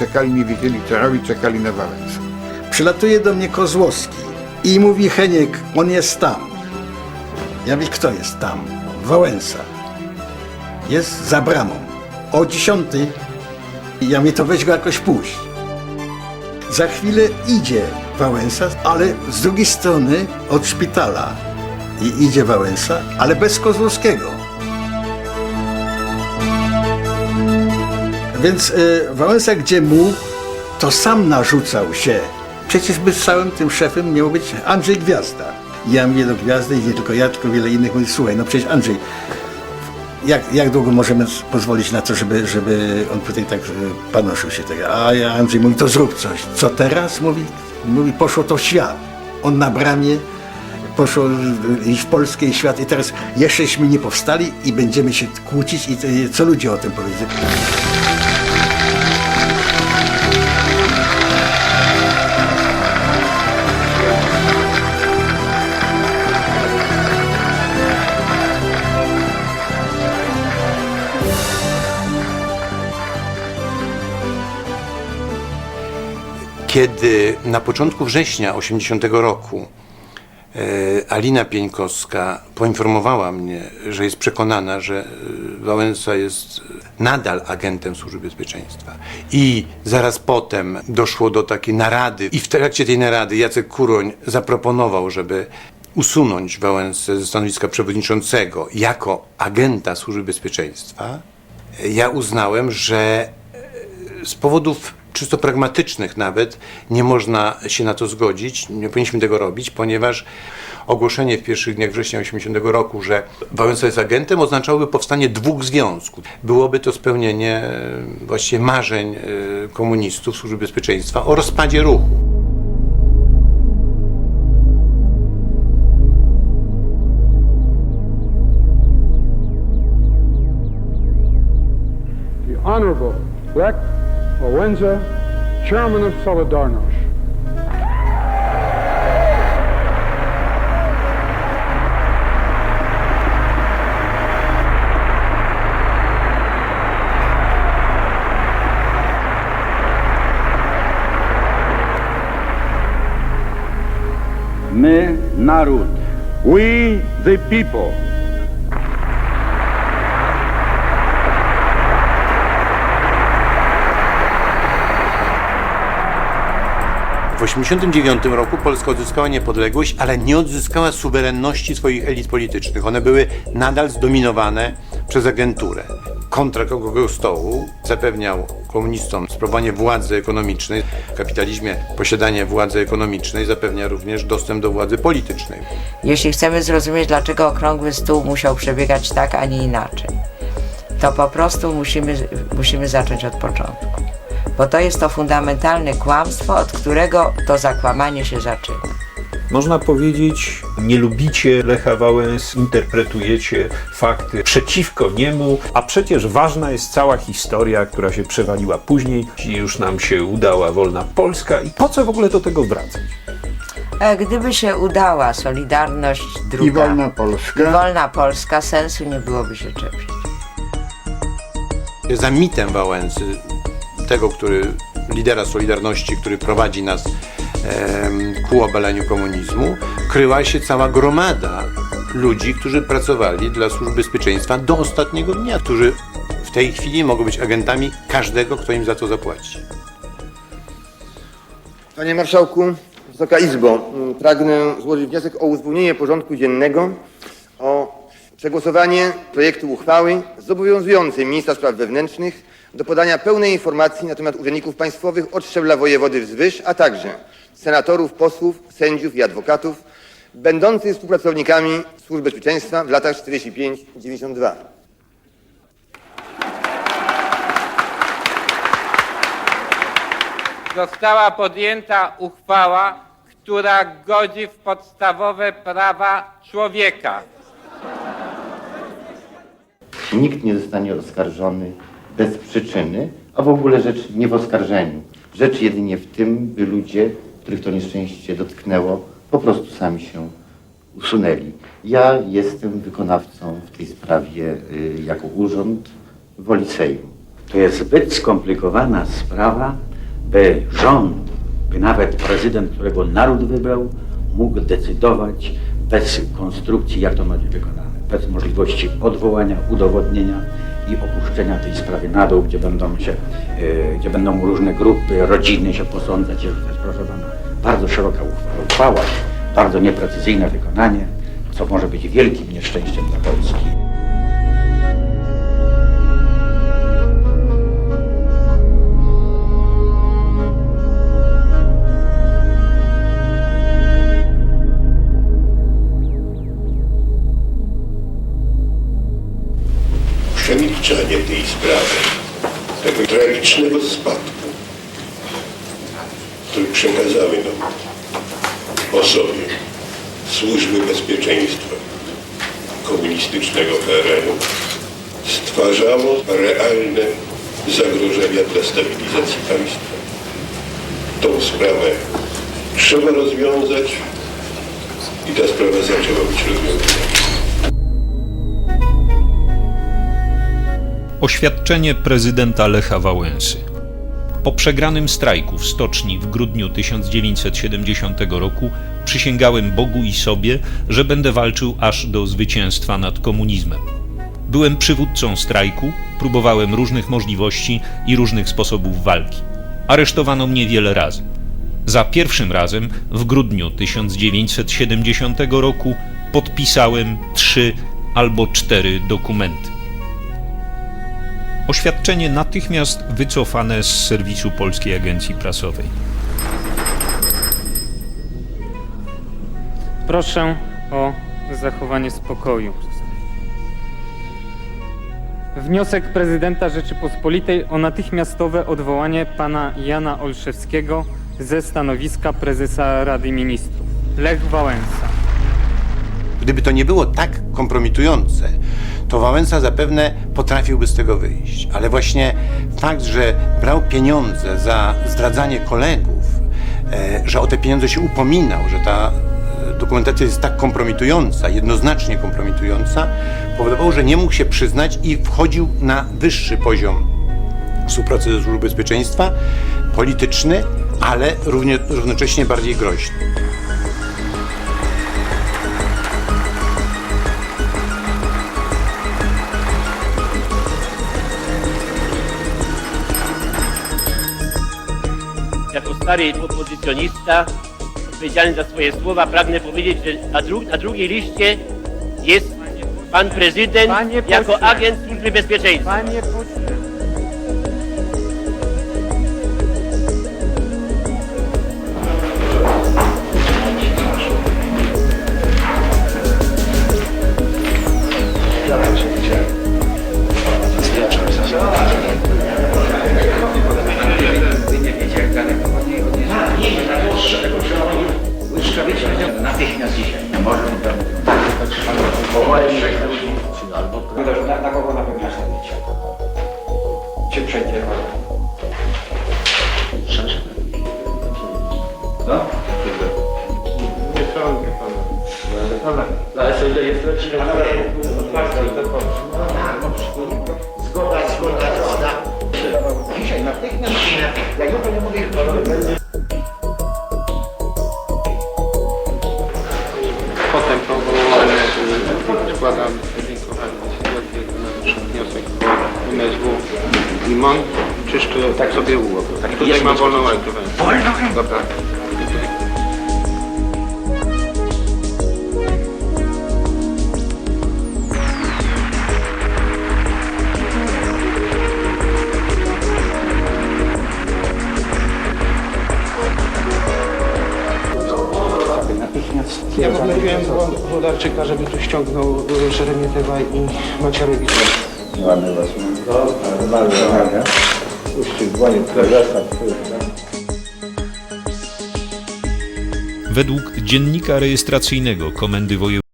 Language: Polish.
czekali, nie wiedzieli co robić, czekali na Wałęsę. Przylatuje do mnie Kozłowski i mówi Heniek, on jest tam. Ja mówię, kto jest tam? Wałęsa. Jest za bramą. O dziesiątej. I ja mówię, to weź go jakoś puść. Za chwilę idzie Wałęsa, ale z drugiej strony od szpitala i idzie Wałęsa, ale bez Kozłowskiego. Więc y, Wałęsa gdzie mógł, to sam narzucał się. Przecież by całym tym szefem miał być Andrzej Gwiazda. Ja mówię do Gwiazdy i nie tylko ja, tylko wiele innych mówi, słuchaj, no przecież Andrzej, jak, jak długo możemy pozwolić na to, żeby, żeby on tutaj tak y, panoszył się tego? A ja Andrzej mówi, to zrób coś. Co teraz? Mówi, mówi poszło to w świat. On na bramie, poszło i w Polskę i świat i teraz jeszcześmy nie powstali i będziemy się kłócić i co ludzie o tym powiedzą? Kiedy na początku września 80 roku e, Alina Pieńkowska poinformowała mnie, że jest przekonana, że e, Wałęsa jest nadal agentem Służby Bezpieczeństwa. I zaraz potem doszło do takiej narady. I w trakcie tej narady Jacek Kuroń zaproponował, żeby usunąć Wałęsę ze stanowiska przewodniczącego jako agenta Służby Bezpieczeństwa, e, ja uznałem, że z powodów czysto pragmatycznych nawet nie można się na to zgodzić, nie powinniśmy tego robić, ponieważ ogłoszenie w pierwszych dniach września 80 roku, że Wałęsa jest agentem, oznaczałoby powstanie dwóch związków. Byłoby to spełnienie e, właściwie marzeń e, komunistów, służby bezpieczeństwa o rozpadzie ruchu. the Honorable Lech Wałęsa, Chairman of Solidarność. My, naród. We, the people. W 1989 roku Polska odzyskała niepodległość, ale nie odzyskała suwerenności swoich elit politycznych. One były nadal zdominowane przez agenturę. Kontrakt okrągłego stołu zapewniał komunistom sprawowanie władzy ekonomicznej. W kapitalizmie posiadanie władzy ekonomicznej zapewnia również dostęp do władzy politycznej. Jeśli chcemy zrozumieć, dlaczego okrągły stół musiał przebiegać tak, a nie inaczej, to po prostu musimy, musimy zacząć od początku. Bo to jest to fundamentalne kłamstwo, od którego to zakłamanie się zaczyna. Można powiedzieć, nie lubicie Lecha Wałęs, interpretujecie fakty przeciwko niemu, a przecież ważna jest cała historia, która się przewaliła później i już nam się udała wolna Polska. I po co w ogóle do tego wracać? E, Gdyby się udała Solidarność druga I wolna i Polska. wolna Polska, sensu nie byłoby się czepić. Za mitem Wałęsy, tego, który lidera Solidarności, który prowadzi nas ku obaleniu komunizmu, kryła się cała gromada ludzi, którzy pracowali dla służb bezpieczeństwa do ostatniego dnia, którzy w tej chwili mogą być agentami każdego, kto im za to zapłaci. Panie Marszałku, Wysoka Izbo, pragnę złożyć wniosek o uzupełnienie porządku dziennego przegłosowanie projektu uchwały zobowiązującej ministra spraw wewnętrznych do podania pełnej informacji na temat urzędników państwowych od szczebla wojewody wzwyż, a także senatorów, posłów, sędziów i adwokatów będących współpracownikami służb bezpieczeństwa w latach 45-92. została podjęta uchwała, która godzi w podstawowe prawa człowieka. Nikt nie zostanie oskarżony bez przyczyny, a w ogóle rzecz nie w oskarżeniu. Rzecz jedynie w tym, by ludzie, których to nieszczęście dotknęło, po prostu sami się usunęli. Ja jestem wykonawcą w tej sprawie y, jako urząd woli Sejmu. To jest zbyt skomplikowana sprawa, by rząd, by nawet prezydent, którego naród wybrał, mógł decydować bez konstrukcji, jak to ma być wykonane, bez możliwości odwołania, udowodnienia i opuszczenia tej sprawy na dół, gdzie będą się, e, gdzie będą różne grupy, rodziny się posądzać. i rzucać. Proszę pana, bardzo szeroka uchwała, bardzo nieprecyzyjne wykonanie, co może być wielkim nieszczęściem dla Polski. Tego tragicznego spadku, który przekazały nam osoby służby bezpieczeństwa komunistycznego PRL-u, stwarzało realne zagrożenia dla stabilizacji państwa. Tą sprawę trzeba rozwiązać i ta sprawa zaczęła być rozwiązana. Oświadczenie prezydenta Lecha Wałęsy. Po przegranym strajku w stoczni w grudniu 1970 roku przysięgałem Bogu i sobie, że będę walczył aż do zwycięstwa nad komunizmem. Byłem przywódcą strajku, próbowałem różnych możliwości i różnych sposobów walki. Aresztowano mnie wiele razy. Za pierwszym razem w grudniu 1970 roku podpisałem trzy albo cztery dokumenty. Oświadczenie natychmiast wycofane z serwisu Polskiej Agencji Prasowej. Proszę o zachowanie spokoju. Wniosek prezydenta Rzeczypospolitej o natychmiastowe odwołanie pana Jana Olszewskiego ze stanowiska prezesa Rady Ministrów. Lech Wałęsa. Gdyby to nie było tak kompromitujące, to Wałęsa zapewne potrafiłby z tego wyjść. Ale właśnie fakt, że brał pieniądze za zdradzanie kolegów, e, że o te pieniądze się upominał, że ta e, dokumentacja jest tak kompromitująca, jednoznacznie kompromitująca, powodowało, że nie mógł się przyznać i wchodził na wyższy poziom współpracy ze Służbą Bezpieczeństwa, polityczny, ale równocześnie bardziej groźny. Stary opozycjonista odpowiedzialny za swoje słowa pragnę powiedzieć, że na, dru na drugiej liście jest pan prezydent Panie jako pośle. agent służby bezpieczeństwa. Panie pośle. Przejdzie? Co? Nie sądzę pana. Ale co ile jest lepszy? Zgoda, zgoda, zgoda. Dzisiaj natychmiast, ja jutro nie mogę ich Limon. Czyszczę tak sobie ułok. Tak, tutaj mam wolną rękę. Wolną Dobra. natychmiast. Ja poprosiłem Wodarczyka, żeby tu ściągnął y, Szeremietewa i Macierewicza. Ładny was. Dłonię prezesa. Według dziennika rejestracyjnego Komendy Wojewódzkiej